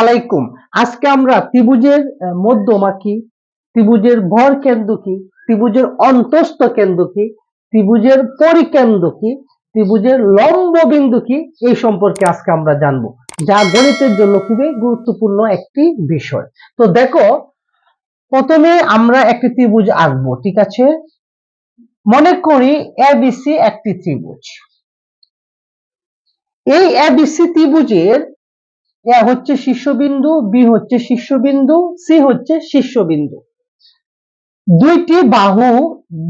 আলাইকুম। আজকে আমরা ত্রিভুজের মধ্যমা কি? ত্রিভুজের ভর কেন্দ্র কি? ত্রিভুজের অন্তস্থ কেন্দ্র কি? ত্রিভুজের পরিকেন্দ্র কি? ত্রিভুজের লম্ব বিন্দু কি? এই সম্পর্কে আজকে আমরা জানব। যা গণিতের জন্য খুবই গুরুত্বপূর্ণ একটি বিষয়। তো দেখো, প্রথমে আমরা একটি ত্রিভুজ আঁকবো, ঠিক আছে? মনে করি এবিসি একটি ত্রিভুজ। এই এবিসি ত্রিভুজের এ হচ্ছে শীর্ষবিন্দু, বি হচ্ছে শীর্ষবিন্দু, সি হচ্ছে শীর্ষবিন্দু। দুইটি বাহু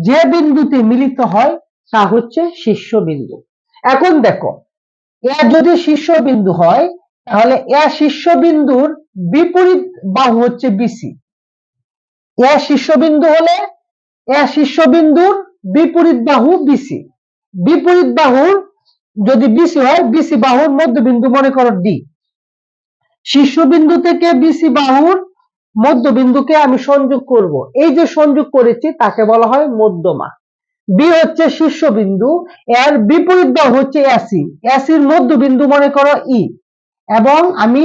যে বিন্দুতে মিলিত হয়, তা হচ্ছে শীর্ষবিন্দু। এখন দেখো, এ যদি শীর্ষবিন্দু হয়, তাহলে এ শীর্ষবিন্দুর বিপরীত বাহু হচ্ছে বিসি। এ শীর্ষবিন্দু হলে এ শীর্ষবিন্দুর বিপরীত বাহু বিসি। বিপরীত বাহুর যদি বিসি হয়, বিসি বাহুর মধ্যবিন্দু মনে করো ডি। শীর্ষবিন্দু থেকে বিসি বাহুর মধ্যবিন্দুকে আমি সংযোগ করব। এই যে সংযোগ করেছি, তাকে বলা হয় মধ্যমা। বি হচ্ছে শীর্ষবিন্দু, এর বিপরীত বাহু হচ্ছে এসি এসির মধ্যবিন্দু মনে করো ই এবং আমি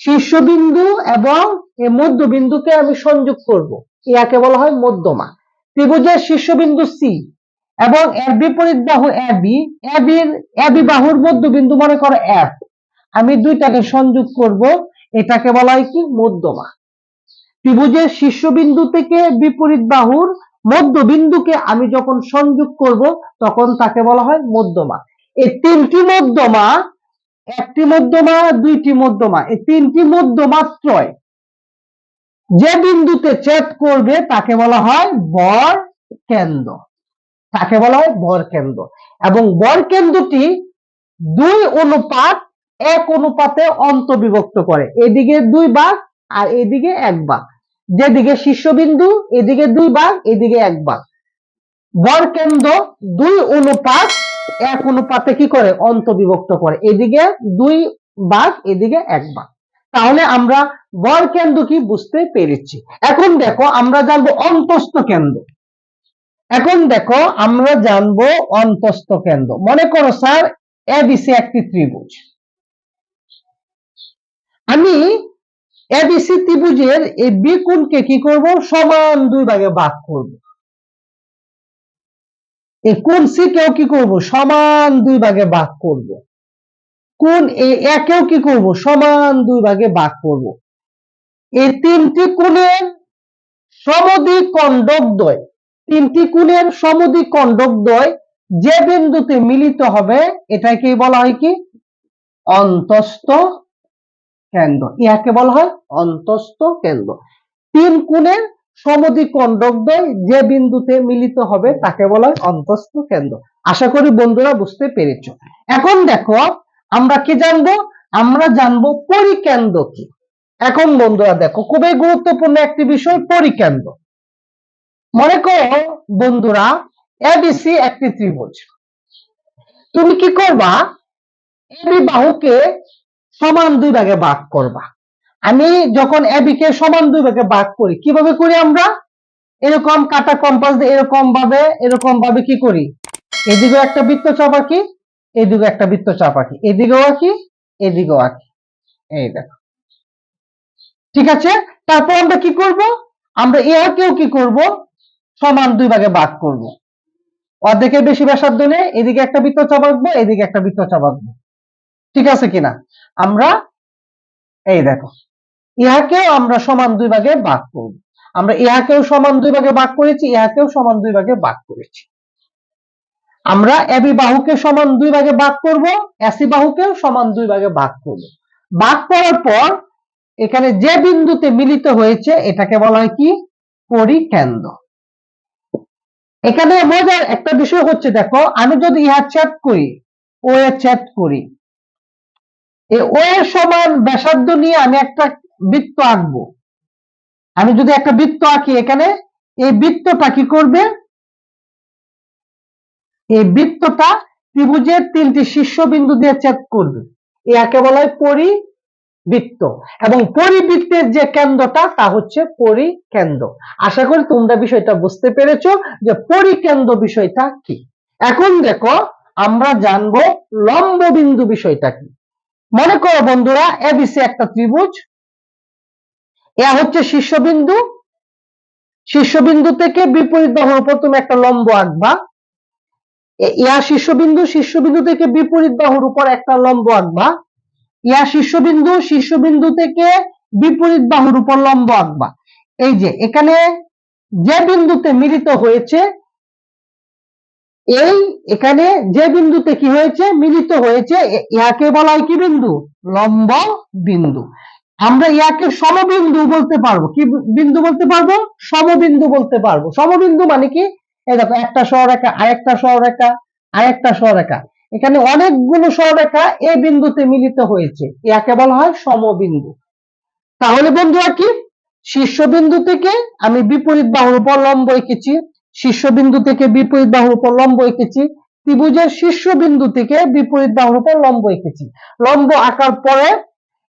শীর্ষবিন্দু এবং এই মধ্যবিন্দুকে আমি সংযোগ করব। ইয়াকে বলা হয় মধ্যমা। ত্রিভুজের শীর্ষবিন্দু সি এবং এর বিপরীত বাহু এবি এবির এবি বাহুর মধ্যবিন্দু মনে করো এফ আমি দুইটাকে সংযোগ করব, এটাকে বলা হয় কি? মধ্যমা। ত্রিভুজের শীর্ষবিন্দু থেকে বিপরীত বাহুর মধ্যবিন্দুকে আমি যখন সংযোগ করব, তখন তাকে বলা হয় মধ্যমা। এই তিনটি মধ্যমা, একটি মধ্যমা, দুইটি মধ্যমা, এই তিনটি মধ্যমাত্রয় যে বিন্দুতে ছেদ করবে, তাকে বলা হয় বর কেন্দ্র। তাকে বলা হয় বর কেন্দ্র। এবং বর কেন্দ্রটি দুই অনুপাত এক অনুপাতে অন্তবিভক্ত করে। এদিকে দুই ভাগ আর এদিকে এক ভাগ। যেদিকে শীর্ষবিন্দু, এদিকে দুই ভাগ, এদিকে এক ভাগ। বর কেন্দ্র দুই অনুপাত, এক অনুপাতে কি করে? অন্তবিভক্ত করে। এদিকে দুই ভাগ, এদিকে এক ভাগ। তাহলে আমরা বর কেন্দ্র কি বুঝতে পেরেছি? এখন দেখো, আমরা জানব অন্তস্থ কেন্দ্র। এখন দেখো, আমরা জানব অন্তস্থ কেন্দ্র। মনে করো স্যার এবিসি একটি ত্রিভুজ। আমি এবিসি ত্রিভুজের এই বি কোণকে কি করব? সমান দুই ভাগে ভাগ করব। এই কোণ সি কেও কি করব? সমান দুই ভাগে ভাগ করব। কোণ এ একেও কি করব? সমান দুই ভাগে ভাগ করব। এই তিনটি কোণের সমদ্বিখণ্ডকদ্বয় তিনটি কোণের সমদ্বিখণ্ডকদ্বয় যে বিন্দুতে মিলিত হবে, এটাকে বলা হয় কি? অন্তস্থ কেন্দ্র। ইহাকে বলা হয় অন্তস্থ কেন্দ্র। তিন কোণের সমদ্বিখণ্ডকদ্বয় যে বিন্দুতে মিলিত হবে তাকে বলা হয় অন্তস্থ কেন্দ্র। আশা করি বন্ধুরা বুঝতে পেরেছ। এখন দেখো, আমরা কি জানব? আমরা জানব পরিকেন্দ্র কি। এখন বন্ধুরা দেখো, খুবই গুরুত্বপূর্ণ একটি বিষয়, পরিকেন্দ্র। মনে করো বন্ধুরা এবিসি একটি ত্রিভুজ। তুমি কি করবা? এবি বাহুকে সমান দুই ভাগে ভাগ করবা। আমি যখন এবি কে সমান দুই ভাগে ভাগ করি, কীভাবে করি আমরা? এরকম কাটা কম্পাস দিয়ে এরকম ভাবে এরকম ভাবে কি করি? এদিকে একটা বৃত্ত চাপ আঁকি এদিকে একটা বৃত্ত চাপ আঁকি, এদিকেও আঁকি এদিকেও আঁকি। এই দেখো। ঠিক আছে? তারপর আমরা কি করব? আমরা ইহাকেও কি করব? সমান দুই ভাগে ভাগ করব। অর্ধেকের বেশি ব্যাসার্ধ নিয়ে এদিকে একটা বৃত্ত চাপ আঁকবো, এদিকে একটা বৃত্ত চাপ আঁকবো। ঠিক আছে কিনা? আমরা এই দেখো, ইহাকেও আমরা সমান দুই ভাগে ভাগ করব। আমরা ইহাকেও সমান দুই ভাগে ভাগ করেছি, ইহাকেও সমান দুই ভাগে ভাগ করেছি। আমরা এবি বাহুকে সমান দুই ভাগে ভাগ করব এসি বাহুকেও সমান দুই ভাগে ভাগ করব। ভাগ করার পর এখানে যে বিন্দুতে মিলিত হয়েছে, এটাকে বলা হয় কি? পরিকেন্দ্র। এখানে মজার একটা বিষয় হচ্ছে, দেখো, আমি যদি ইহা ছেদ করি, ও এ ছেদ করি সমান ব্যাসার্ধ নিয়ে আমি একটা বৃত্ত আঁকবো। আমি যদি একটা বৃত্ত আঁকি এখানে, এই বৃত্তটা কি করবে? এই বৃত্তটা ত্রিভুজের তিনটি শীর্ষবিন্দু দিয়ে ছেদ করবে। একে বলা হয় পরিবৃত্ত। এবং পরিবৃত্তের যে কেন্দ্রটা, তা হচ্ছে পরিকেন্দ্র। আশা করি তোমরা বিষয়টা বুঝতে পেরেছ যে পরিকেন্দ্র বিষয়টা কি। এখন দেখো, আমরা জানব লম্ব বিন্দু বিষয়টা কি। মনে করো বন্ধুরা এবিসি একটা ত্রিভুজ। এ হচ্ছে শীর্ষবিন্দু। শীর্ষবিন্দু থেকে বিপরীত বাহুর উপর তুমি একটা লম্ব আঁকবা। ইয়া শীর্ষবিন্দু শীর্ষবিন্দু থেকে বিপরীত বাহুর উপর একটা লম্ব আঁকবা। ইয়া শীর্ষবিন্দু শীর্ষবিন্দু থেকে বিপরীত বাহুর উপর লম্ব আঁকবা। এই যে, এখানে যে বিন্দুতে মিলিত হয়েছে এই এখানে যে বিন্দুতে কি হয়েছে? মিলিত হয়েছে। ইহাকে বলা হয় কি বিন্দু? লম্ব বিন্দু। আমরা ইয়াকে সমবিন্দু বলতে পারব। কি বিন্দু বলতে পারব? সমবিন্দু বলতে পারব। সমবিন্দু মানে কি? এই দেখো, একটা সরলরেখা আরেকটা সরলরেখা আরেকটা সরলরেখা এখানে অনেকগুলো সরলরেখা এই বিন্দুতে মিলিত হয়েছে। ইয়াকে বলা হয় সমবিন্দু। তাহলে বন্ধুরা কি? শীর্ষবিন্দু থেকে আমি বিপরীত বাহুর উপর লম্ব এঁকেছি। শীর্ষবিন্দু থেকে বিপরীত বাহুর উপর লম্ব এঁকেছি। ত্রিভুজের শীর্ষবিন্দু থেকে বিপরীত বাহুর উপর লম্ব এঁকেছি। লম্ব আঁকার পরে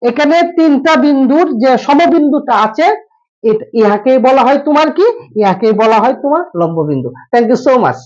এখানে তিনটা বিন্দুর যে সমবিন্দুটা আছে ইহাকেই ইহাকে বলা হয় তোমার কি? ইহাকেই বলা হয় তোমার লম্ব বিন্দু থ্যাংক ইউ সো মাচ